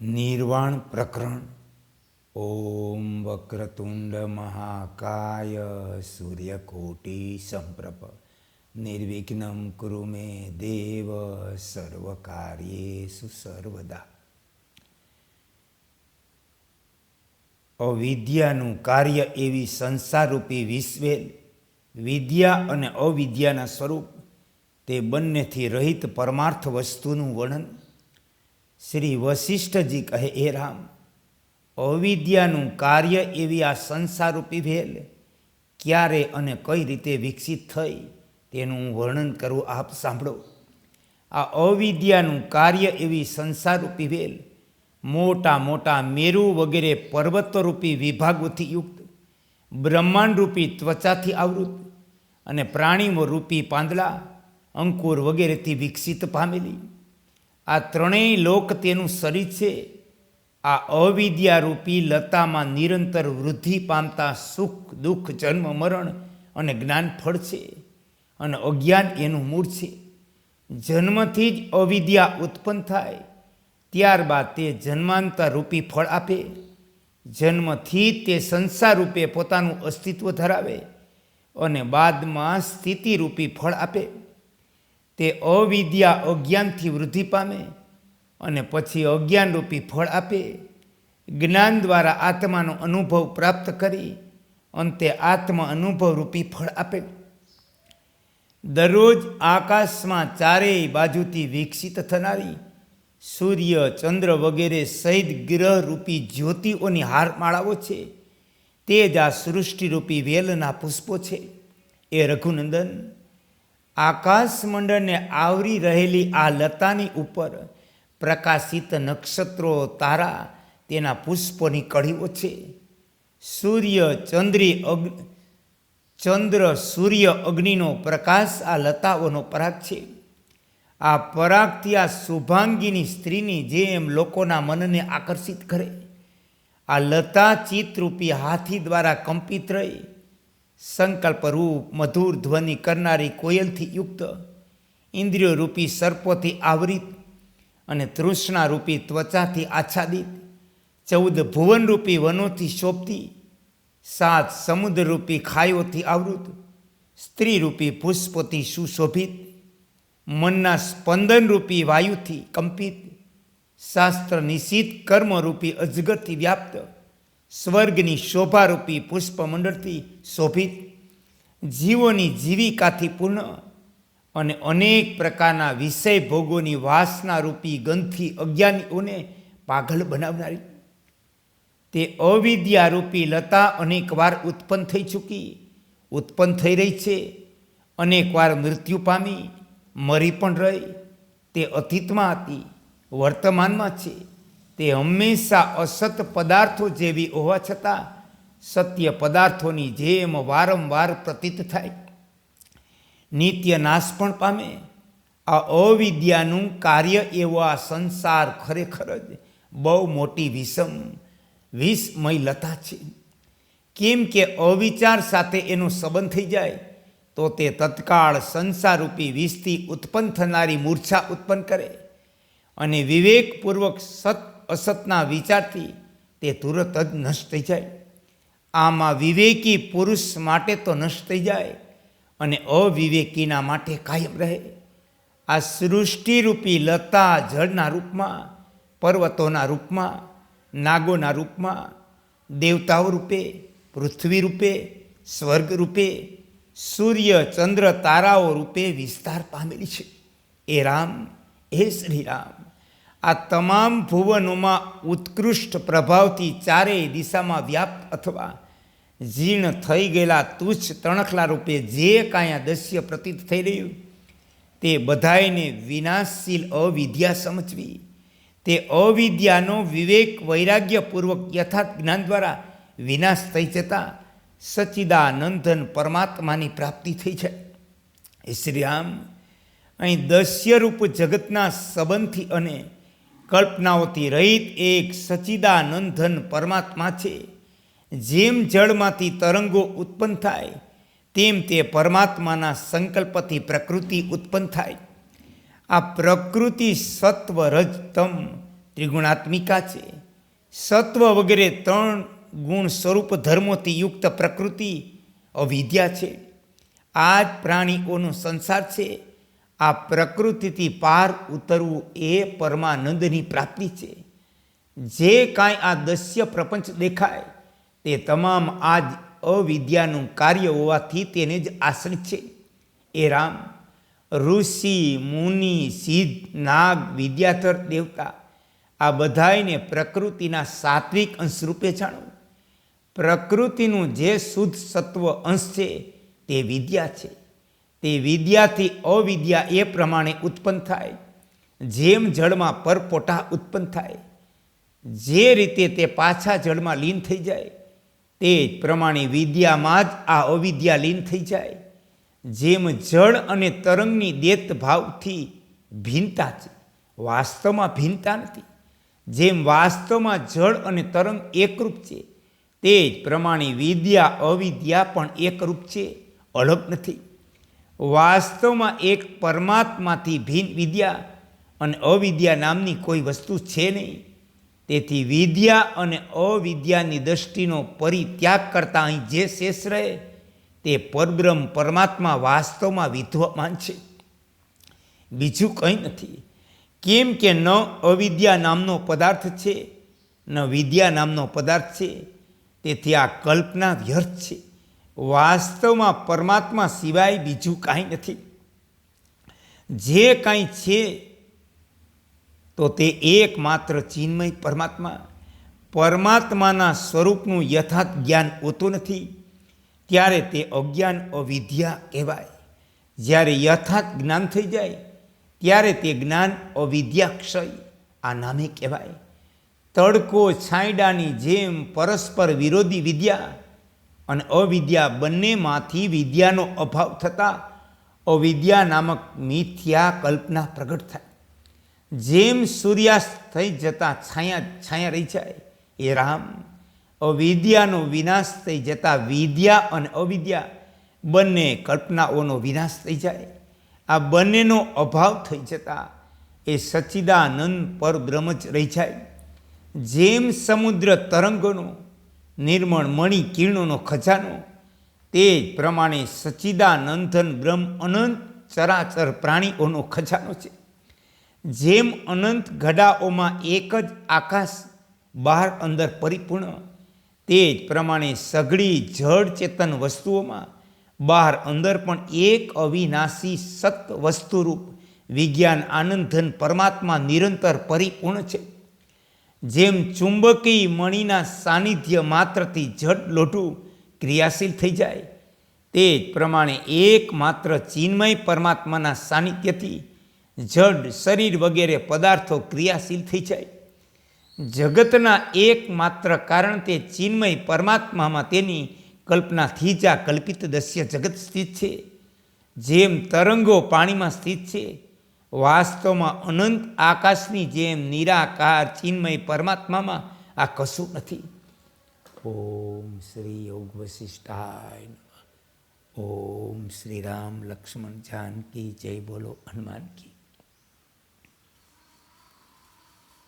નિર્વાણ પ્રકરણ. ઓમ વક્રતુંડ મહાકાય સૂર્યકોટી સંપ્રભ નિર્વિઘ્નમ કુરુ મે દેવ સર્વકાર્યેષુ સર્વદા. અવિદ્યાનું કાર્ય એવી સંસારરૂપી વિશ્વેલ વિદ્યા અને અવિદ્યાના સ્વરૂપ તે બંનેથી રહિત પરમાર્થ વસ્તુનું વર્ણન શ્રી વશિષ્ઠજી કહે એ રામ, અવિદ્યાનું કાર્ય એવી આ સંસારૂપી ભેલ ક્યારે અને કઈ રીતે વિકસિત થઈ તેનું વર્ણન કરવું આપ સાંભળો. આ અવિદ્યાનું કાર્ય એવી સંસારૂપી ભેલ મોટા મોટા મેરુ વગેરે પર્વતરૂપી વિભાગોથી યુક્ત, બ્રહ્માંડરૂપી ત્વચાથી આવૃત અને પ્રાણીઓ રૂપી પાંદડા, અંકુર વગેરેથી વિકસિત પામેલી આ ત્રણેય લોક તેનું શરીર છે. આ અવિદ્યારૂપી લતામાં નિરંતર વૃદ્ધિ પામતા સુખ, દુઃખ, જન્મ, મરણ અને જ્ઞાન ફળ છે અને અજ્ઞાન એનું મૂળ છે. જન્મથી જ અવિદ્યા ઉત્પન્ન થાય, ત્યારબાદ તે જન્માંતર રૂપી ફળ આપે. જન્મથી તે સંસાર રૂપે પોતાનું અસ્તિત્વ ધરાવે અને બાદમાં સ્થિતિરૂપી ફળ આપે. તે અવિદ્યા અજ્ઞાનથી વૃદ્ધિ પામે અને પછી અજ્ઞાનરૂપી ફળ આપે. જ્ઞાન દ્વારા આત્માનો અનુભવ પ્રાપ્ત કરી અંતે આત્મ અનુભવરૂપી ફળ આપે. દરરોજ આકાશમાં ચારેય બાજુથી વિકસિત થનારી સૂર્ય, ચંદ્ર વગેરે સહિત ગ્રહરૂપી જ્યોતિઓની હારમાળાઓ છે. તે જ આ સૃષ્ટિરૂપી વેલના પુષ્પો છે. એ રઘુનંદન આકાશમંડળને આવરી રહેલી આ લતાની ઉપર પ્રકાશિત નક્ષત્રો, તારા, તેના પુષ્પોની કળીઓ છે. સૂર્ય, ચંદ્રી અગ ચંદ્ર, સૂર્ય અગ્નિનો પ્રકાશ આ લતાઓનો પરાગ છે. આ પરાગથી આ શુભાંગીની સ્ત્રીની જેમ લોકોના મનને આકર્ષિત કરે. આ લતા ચિત્તરૂપી હાથી દ્વારા કંપિત રહી. સંકલ્પરૂપ, મધુર ધ્વનિ કરનારી કોયલથી યુક્ત, ઇન્દ્રિયરૂપી સર્પોથી આવરિત અને તૃષ્ણારૂપી ત્વચાથી આચ્છાદિત, ચૌદ ભુવનરૂપી વનોથી શોભતી, સાત સમુદ્રરૂપી ખાયોથી આવૃત, સ્ત્રીરૂપી પુષ્પોથી સુશોભિત, મનના સ્પંદનરૂપી વાયુથી કંપિત, શાસ્ત્ર નિશિત કર્મરૂપી અજગરથી વ્યાપ્ત સ્વર્ગની શોભારૂપી પુષ્પમંડળથી શોભિત, જીવોની જીવિકાથી પૂર્ણ અને અનેક પ્રકારના વિષય ભોગોની વાસનારૂપી ગંધથી અજ્ઞાનીઓને પાગલ બનાવનારી. તે અવિદ્યારૂપી લતા અનેકવાર ઉત્પન્ન થઈ ચૂકી, ઉત્પન્ન થઈ રહી છે. અનેકવાર મૃત્યુ પામી, મરી પણ રહી. તે અતીતમાં હતી, વર્તમાનમાં છે. તે હંમેશા અસત પદાર્થો જેવી હોવા છતાં સત્ય પદાર્થોની જેમ વારંવાર પ્રતીત થાય. નિત્ય નાશ પણ પામે. આ અવિદ્યાનું કાર્ય એવો આ સંસાર ખરેખર જ બહુ મોટી વિષમ વિષમય લતા છે. કેમ કે અવિચાર સાથે એનો સંબંધ થઈ જાય, તો તે તત્કાળ સંસારરૂપી વિષથી ઉત્પન્ન થનારી મૂર્છા ઉત્પન્ન કરે અને વિવેકપૂર્વક સત અસતના વિચારથી તે તુરત જ નષ્ટ થઈ જાય. આમાં વિવેકી પુરુષ માટે તો નષ્ટ થઈ જાય અને અવિવેકીના માટે કાયમ રહે. આ સૃષ્ટિરૂપી લતા જળના રૂપમાં, પર્વતોના રૂપમાં, નાગોના રૂપમાં, દેવતાઓ રૂપે, પૃથ્વી રૂપે, સ્વર્ગ રૂપે, સૂર્ય, ચંદ્ર, તારાઓ રૂપે વિસ્તાર પામેલી છે. એ રામ, એ શ્રી રામ આ તમામ ભુવનોમાં ઉત્કૃષ્ટ પ્રભાવથી ચારેય દિશામાં વ્યાપ્ત અથવા જીર્ણ થઈ ગયેલા તુચ્છ તણખલા રૂપે જે કાંઈ દસ્ય પ્રતીત થઈ રહ્યું, તે બધાયને વિનાશશીલ અવિદ્યા સમજવી. તે અવિદ્યાનો વિવેક વૈરાગ્યપૂર્વક યથાર્થ જ્ઞાન દ્વારા વિનાશ થઈ જતા સચ્ચિદાનંદન પરમાત્માની પ્રાપ્તિ થઈ છે. શ્રીરામ શ્રી રામ, અહીં દસ્યરૂપ જગતના સંબંધથી અને કલ્પનાઓથી રહિત એક સચિદાનંદન પરમાત્મા છે. જેમ જળમાંથી તરંગો ઉત્પન્ન થાય, તેમ તે પરમાત્માના સંકલ્પથી પ્રકૃતિ ઉત્પન્ન થાય. આ પ્રકૃતિ સત્વ રજતમ ત્રિગુણાત્મિકા છે. સત્વ વગેરે ત્રણ ગુણ સ્વરૂપ ધર્મોથી યુક્ત પ્રકૃતિ અવિદ્યા છે. આ જ પ્રાણીઓનો સંસાર છે. આ પ્રકૃતિથી પાર ઉતરવું એ પરમાનંદની પ્રાપ્તિ છે. જે કાંઈ આ દસ્ય પ્રપંચ દેખાય, તે તમામ આ જ અવિદ્યાનું કાર્ય હોવાથી તેને જ આશ્રિત છે. એ રામ, ઋષિ, મુનિ, સિદ્ધ, નાગ, વિદ્યાધર, દેવતા, આ બધાયને પ્રકૃતિના સાત્વિક અંશ રૂપે જાણો પ્રકૃતિનું જે શુદ્ધ સત્વ અંશ છે, તે વિદ્યા છે. તે વિદ્યાથી અવિદ્યા એ પ્રમાણે ઉત્પન્ન થાય. જેમ જળમાં પરપોટા ઉત્પન્ન થાય, જે રીતે તે પાછા જળમાં લીન થઈ જાય, તે જ પ્રમાણે વિદ્યામાં જ આ અવિદ્યા લીન થઈ જાય. જેમ જળ અને તરંગની દેત ભાવથી ભિન્નતા છે, વાસ્તવમાં ભિન્નતા નથી. જેમ વાસ્તવમાં જળ અને તરંગ એકરૂપ છે, તે જ પ્રમાણે વિદ્યા અવિદ્યા પણ એકરૂપ છે, અલગ નથી. વાસ્તવમાં એક પરમાત્માથી ભિન્ન વિદ્યા અને અવિદ્યા નામની કોઈ વસ્તુ છે નહીં. તેથી વિદ્યા અને અવિદ્યાની દ્રષ્ટિનો પરિત્યાગ કરતાં અહીં જે શેષ રહે તે પરબ્રહ્મ પરમાત્મા વાસ્તવમાં વિદ્વાન છે. બીજું કંઈ નથી. કેમ કે ન અવિદ્યા નામનો પદાર્થ છે, ન વિદ્યા નામનો પદાર્થ છે, તેથી આ કલ્પના વ્યર્થ છે. વાસ્તવમાં પરમાત્મા સિવાય બીજું કાંઈ નથી. જે કાંઈ છે, તો તે એકમાત્ર ચિન્મય પરમાત્મા. પરમાત્માના સ્વરૂપનું યથાર્થ જ્ઞાન હોતું નથી. ત્યારે તે અજ્ઞાન અવિદ્યા કહેવાય. જ્યારે યથાર્થ જ્ઞાન થઈ જાય, ત્યારે તે જ્ઞાન અવિદ્યા ક્ષય, આ નામે કહેવાય. તડકો છાંયડાની જેમ પરસ્પર વિરોધી વિદ્યા અને અવિદ્યા બંનેમાંથી વિદ્યાનો અભાવ થતાં અવિદ્યા નામક મિથ્યા કલ્પના પ્રગટ થાય. જેમ સૂર્યાસ્ત થઈ જતાં છાયા છાયા રહી જાય, એ રામ. અવિદ્યાનો વિનાશ થઈ જતાં વિદ્યા અને અવિદ્યા બંને કલ્પનાઓનો વિનાશ થઈ જાય. આ બંનેનો અભાવ થઈ જતાં એ સચ્ચિદાનંદ પરબ્રહ્મ જ રહી જાય. જેમ સમુદ્ર તરંગોનો નિર્મળ મણિ કિરણોનો ખજાનો. તે જ પ્રમાણે સચ્ચિદાનંદન બ્રહ્મ અનંત ચરાચર પ્રાણીઓનો ખજાનો છે. જેમ અનંત ગડાઓમાં એક જ આકાશ બહાર અંદર પરિપૂર્ણ, તે જ પ્રમાણે સઘળી જળ ચેતન વસ્તુઓમાં બહાર અંદર પણ એક અવિનાશી સત વસ્તુરૂપ વિજ્ઞાન આનંદન પરમાત્મા નિરંતર પરિપૂર્ણ છે. જેમ ચુંબકી મણિના સાનિધ્ય માત્રથી જટ લોઢું ક્રિયાશીલ થઈ જાય, તે જ પ્રમાણે એકમાત્ર ચિન્મય પરમાત્માના સાનિધ્યથી જડ શરીર વગેરે પદાર્થો ક્રિયાશીલ થઈ જાય. જગતના એકમાત્ર કારણ તે ચિન્મય પરમાત્મામાં તેની કલ્પનાથી જ કલ્પિત દસ્ય જગત સ્થિત છે. જેમ તરંગો પાણીમાં સ્થિત છે વાસ્તવમાં અનંત આકાશની જેમ નિરાકાર ચિન્મય પરમાત્મામાં આ કશું નથી. ઓમ શ્રી યોગ વશિષ્ઠાય ઓમ શ્રી રામ લક્ષ્મણ જાનકી, જય બોલો હનુમાન કી